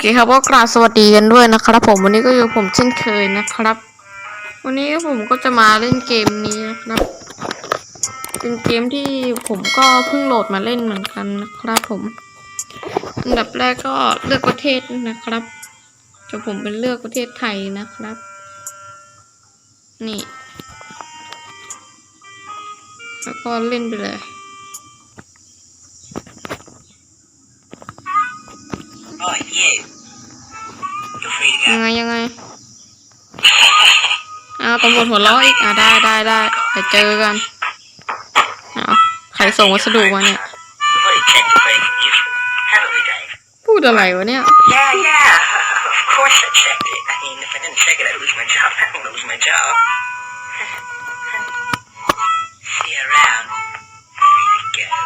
เคครับก็กราบสวัสดีกันด้วยนะครับ ผมวันนี้ก็อยู่ผมเช่นเคยนะครับ วันนี้ผมก็จะมาเล่นเกมนี้นะครับ เป็นเกมที่ผมก็เพิ่งโหลดมาเล่นเหมือนกันนะครับผม อันดับแรกก็เลือกประเทศนะครับจะผมเป็นเลือกประเทศไทยนะครับ นี่ แล้วก็เล่นไปเลย งยังไงยังไงอ้าตำรวจหัวเราะอีกอะได้ได้ได้เดี๋ยวเจอกันเอาใครส่งวัสดุมาเนี่ยพูดอะไรวะเนี่ย Yeah, yeah. Of course I checked it. I mean, if I didn't check it, I'd lose my job. I'm gonna lose my job. See you around. Free to go.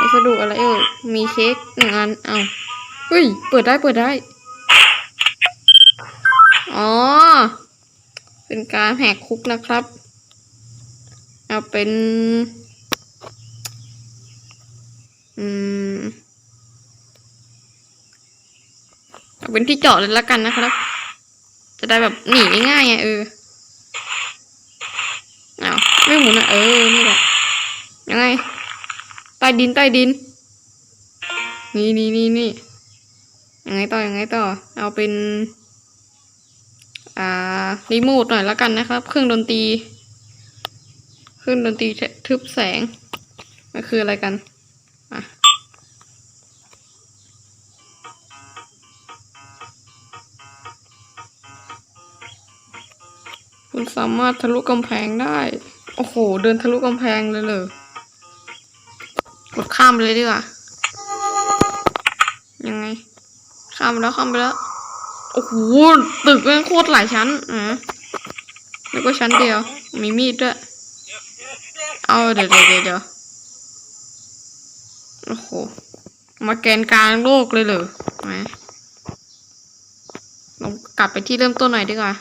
วัสดุอะไรเอ่ยมีเค้กหนึ่งอันเอ้าเฮ้ยเปิดได้เปิดได้ อ๋อ เป็นการแหกคุกนะครับ เอาเป็น อืม เอาเป็นที่เจาะเลยละกันนะครับ จะได้แบบหนีง่ายๆไงเออเอาไม่หมุนอะเออ นี่แหละ ยังไง ใต้ดินใต้ดิน นี่นี่นี่นี่ยังไงต่อ ยังไงต่อ เอาเป็น อ่ารีโมทหน่อยละกันนะครับ เครื่องดนตรีเครื่องดนตรีทึบแสงมันคืออะไรกันอะคุณสามารถทะลุกำแพงได้ โอ้โห เดินทะลุกำแพงเลยเลยกดข้ามไปเลยดีกว่ายังไง ข้ามไปแล้วข้ามไปแล้ว โอ้โหตึกแม่งโคตรหลายชั้นอะแล้วก็ชั้นเดียว มีมีดด้วย เอาเดี๋ยวเดี๋ยวเดี๋ยวโอ้โห มาแกนกลางโลกเลยเหรอไหมลองกลับไปที่เริ่มต้นหน่อยดีกว่า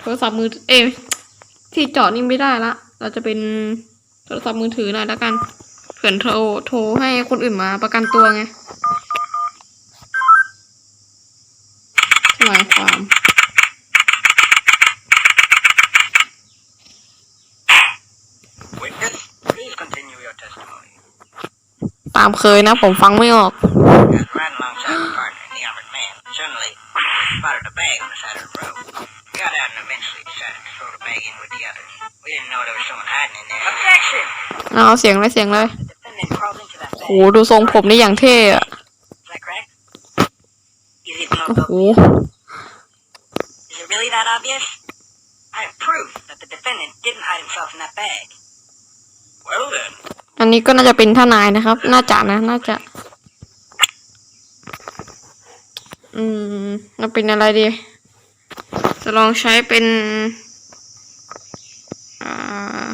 โทรศัพท์มือ เอยที่จอดนี่ไม่ได้ละ เราจะเป็นโทรศัพท์มือถือหน่อยแล้วกัน เผื่อโทรโทรให้คนอื่นมาประกันตัวไงทนายความ Witness, please continue your testimony. ตามเคยนะ ผมฟังไม่ออก As ran alongside the partner and the armored man, suddenly spotted a bag on the side of the road. Got out and eventually decided to throw the bag in with the others. We didn't know there was someone hiding in there. Objection! เอาเสียงเลยเสียงเลย The defendant crawled into that โห bag. ดูทรงผมนี่อย่างเท่อะ Is that correct? Is it โอ้ not โห obvious? Is it really that obvious? I have proof that the defendant didn't hide himself in that bag. Well then. อันนี้ก็น่าจะเป็นทนายนะครับ น่าจะนะ น่าจะ อืมเราเป็นอะไรดี จะลองใช้เป็น อ่า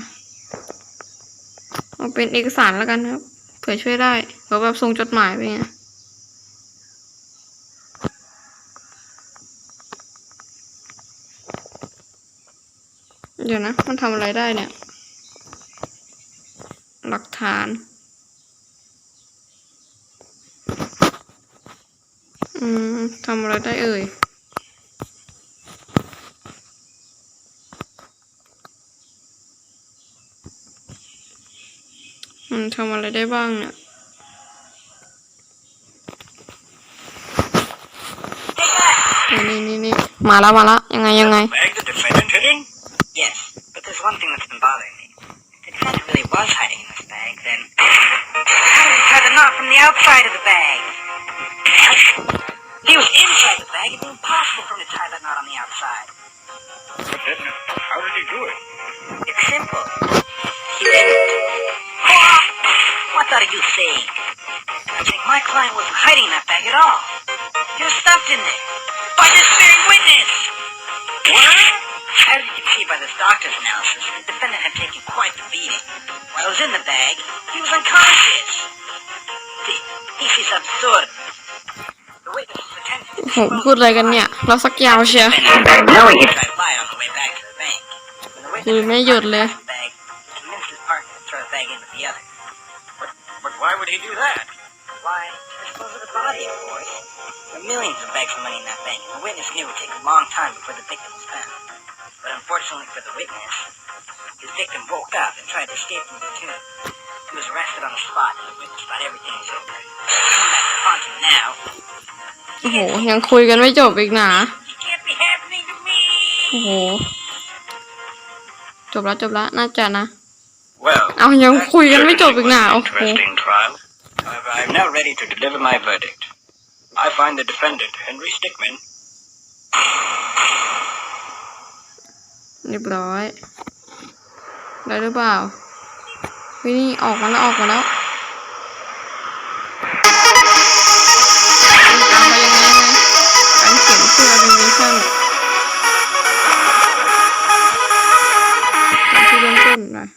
เอาเป็นเอกสารแล้วกันครับ เผื่อช่วยได้เผื่อแบบส่งจดหมายไปไงเดี๋ยวนะ มันทำอะไรได้เนี่ย หลักฐาน อืมทำอะไรได้เอ่ยอืมทำอะไรได้บ้างเนี่ยนี่นี่นี่นี่มาแล้วมาแล้วยังไงยังไง the beating. While he was in the bag, he was unconscious. See, this is absurd. The witness was attending to ผมพูดอะไรกันเนี่ย เราสักยาวเชียว knowing it. Drive by on the way back to the bank. When the witness คือไม่หยุดเลย found the bag, he convinced his partner to throw the bag in with the other. But, but why would he do that? Why, dispose of the body, of course. There were millions of bags of money in that bank, and the witness knew it would take a long time before the victim was found. But unfortunately for the witness, his victim woke up and tried to escape from the tomb. He was arrested on the spot, and the witness thought everything was over. Come back to haunt him now. โอ้โหยังคุยกันไม่จบอีกนะ It can't be happening to me! โอ้โห จบแล้วจบแล้วน่าจะนะ Well, เอายัง that คุยกันไม่จบอีก certainly นะ was โอ้ an โห interesting trial. However, I'm now ready to deliver my verdict. I find the defendant, Henry Stickmin, เรียบร้อย ได้หรือเปล่าเฮ้ยนี่ออกมาแล้วออกมาแล้วตามไปยังไงไงการเขียนชื่อ animation ตามที่เริ่มต้นหน่อย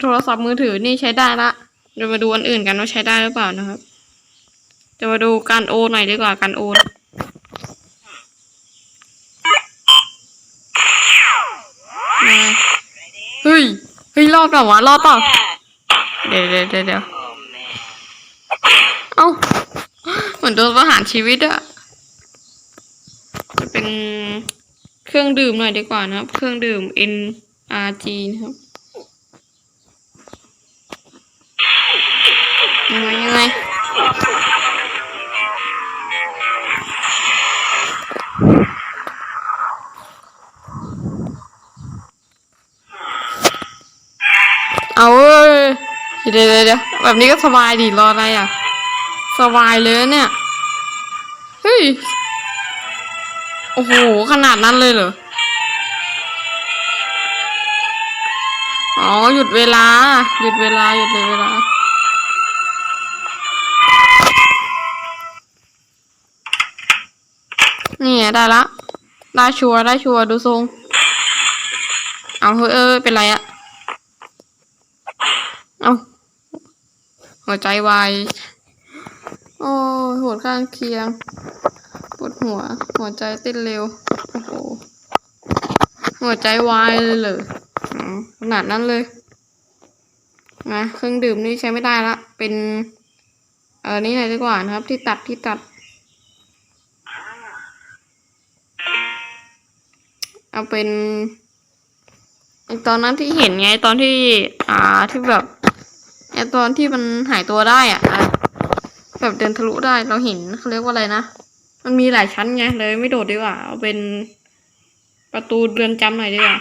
โทรศัพท์มือถือนี่ใช้ได้ละเดี๋ยวมาดูอันอื่นกันว่าใช้ได้หรือเปล่านะครับจะมาดูการโอนหน่อยดีกว่าการโอนมา เฮ้ย เฮ้ย รอบเปล่าวะ รอบเปล่า เดี๋ยวเดี๋ยวเดี๋ยวเดี๋ยว Oh, man. เอ้า เหมือนโดนประหารชีวิตอะจะเป็นเครื่องดื่มหน่อยดีกว่านะครับ เครื่องดื่ม NRG นะครับ ยังไงยังไง เดี๋ยวเดี๋ยวแบบนี้ก็สบายดีรออะไรอะ สบายเลยเนี่ย เฮ้ย โอ้โห ขนาดนั้นเลยเหรอ อ๋อ หยุดเวลา หยุดเวลา หยุดเวลานี่ไงได้ละ ได้ชัวร์ได้ชัวร์ดูทรง เอาเฮ้ยเออเป็นไรอะเอา หัวใจวาย โอ้ยหัวข้างเคียง ปวดหัว หัวใจเต้นเร็ว โอ้โห หัวใจวายเลยเหรอขนาดนั้นเลย นะเครื่องดื่มนี่ใช้ไม่ได้ละ เป็น เออนี่ไหนอยดีกว่านะครับ ที่ตัดที่ตัด เอาเป็นตอนนั้นที่เห็นไงตอนที่ อ่าที่แบบ ไอตอนที่มันหายตัวได้อะอะแบบเดินทะลุได้เราเห็นเขาเรียกว่าอะไรนะ มันมีหลายชั้นไงเลยไม่โดดดีกว่า เอาเป็นประตูเรือนจำหน่อยดีกว่า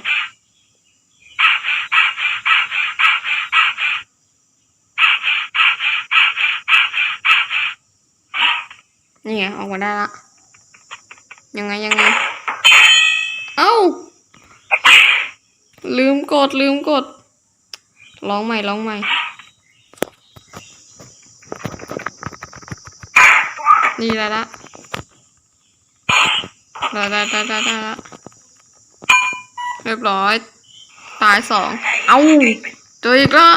นี่ไงออกมาได้ละยังไงยังไง เอ้า ลืมกดลืมกดร้องใหม่ร้องใหม่ นี่ได้ละได้ได้ได้ได้ได้ละเรียบร้อย ตายสอง เอ้าเจออีกแล้ว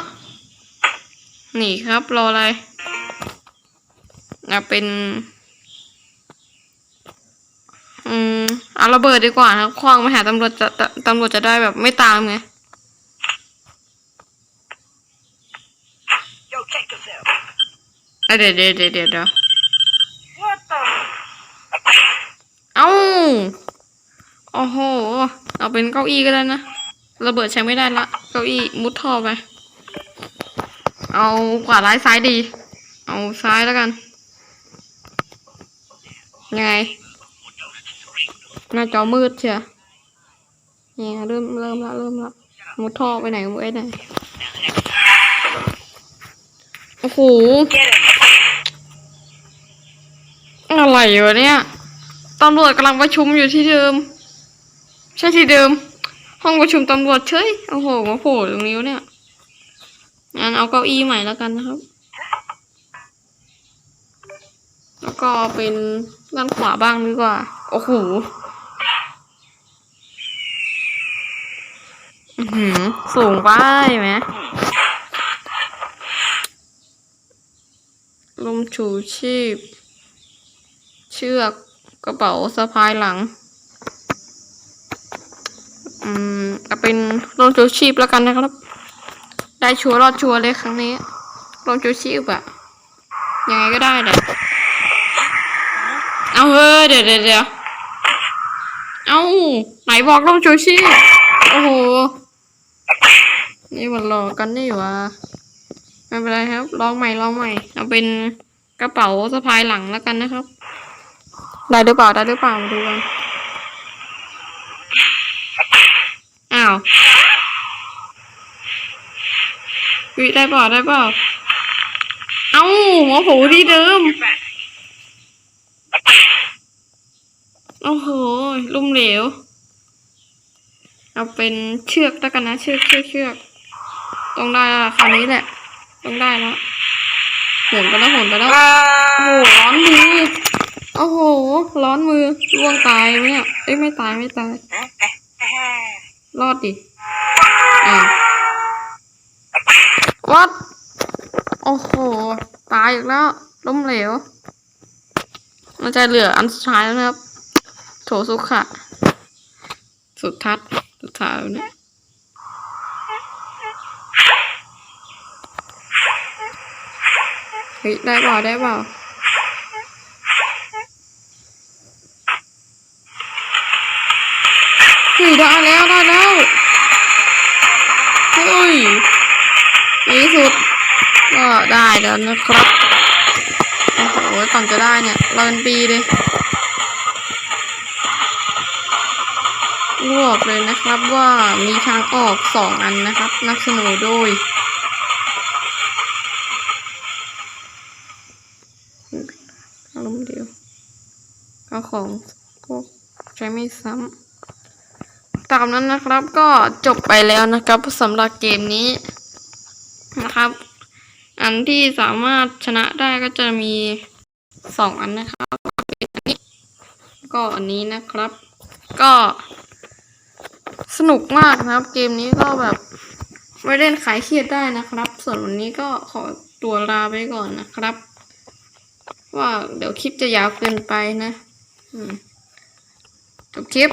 หนีครับ รออะไรอะเป็น อืม เอาระเบิดดีกว่าครับคว้างมาหาตำรวจจะตตำรวจจะได้แบบไม่ตามไง Yo, check this out. เอ้ยเดี๋ยวเดี๋ยวเดี๋ยวเดี๋ยวเดี๋ยว What the? เอ้า โอ้โห เอาเป็นเก้าอี้ก็ได้นะ ระเบิดใช้ไม่ได้ละ เก้าอี้มุดท่อไป เอาขวาร้ายซ้ายดี เอาซ้ายแล้วกัน ยังไง หน้าจอมืดเชียวเนี่ยเริ่มเริ่มละเริ่มละมุดท่อไปไหนมุดไอ้ไหนโอ้โห อะไรวะเนี่ยตำรวจกำลังประชุมอยู่ที่เดิม ใช่ที่เดิม ห้องประชุมตำรวจเฉยโอ้โหมาโผล่ตรงนี้เนี่ยงั้นเอาเก้าอี้ใหม่แล้วกันนะครับ แล้วก็เป็นด้านขวาบ้างดีกว่า โอ้โหอื้อหือสูงไปไหมลมชูชีพ เชือกกระเป๋าสะพายหลัง อื มเอาเป็นลมชูชีพแล้วกันนะครับ ได้ชัวร์รอดชัวร์เลยครั้งนี้ลมชูชีพอะยังไงก็ได้แหละเอาเฮ้ยเดี๋ยวเดี๋ยวเอาไหนบอกต้องชูชีพโอ้โหนี่มันหลอกกันนี่หวะไม่เป็นไรครับ ลองใหม่ลองใหม่ เอาเป็นกระเป๋าสะพายหลังแล้วกันนะครับ ได้หรือเปล่าได้หรือเปล่ามาดูกัน อ้าววิได้เปล่าได้เปล่าเอ้าหมอผูที่เดิม โอ้โห ลุ่มเหลว เอาเป็นเชือกแล้วกันนะ เชือกเชือกเชือกต้องได้แล้วล่ะคราวนี้แหละ ต้องได้แล้วหมุนไปแล้วหมุนไปแล้ว โอ้โห ร้อนมือโอ้โห ร้อนมือล่วงตายไหมเนี่ย เอ้ยไม่ตายไม่ตาย รอดดิอ่าววัดโอ้โห ตายอีกแล้ว ล้มเหลวมันจะเหลืออันสุดท้ายแล้วนะครับ โถสุขะ สุดทัดสุดท้ายแล้วเนี่ยเฮ้ยได้เปล่าได้เปล่า เฮ้ย ได้แล้วได้แล้วเฮ้ยในที่สุด ก็ได้แล้วนะครับ โอ้โหก่อนจะได้เนี่ยเรอเป็นปีเลยบอกเลยนะครับว่ามีทางออกสองอันนะครับ นับสนอโดยอารมณ์เดียวก็ของพวกใช้ไม่ซ้ำ ตามนั้นนะครับก็จบไปแล้วนะครับสำหรับเกมนี้นะครับ อันที่สามารถชนะได้ก็จะมีสองอันนะครับอันนี้ก็อันนี้นะครับ ก็สนุกมากนะครับ เกมนี้ก็แบบไม่เล่นขายเครียดได้นะครับ ส่วนวันนี้ก็ขอตัวลาไปก่อนนะครับ ว่าเดี๋ยวคลิปจะยาวเกินไปนะอืมจบคลิป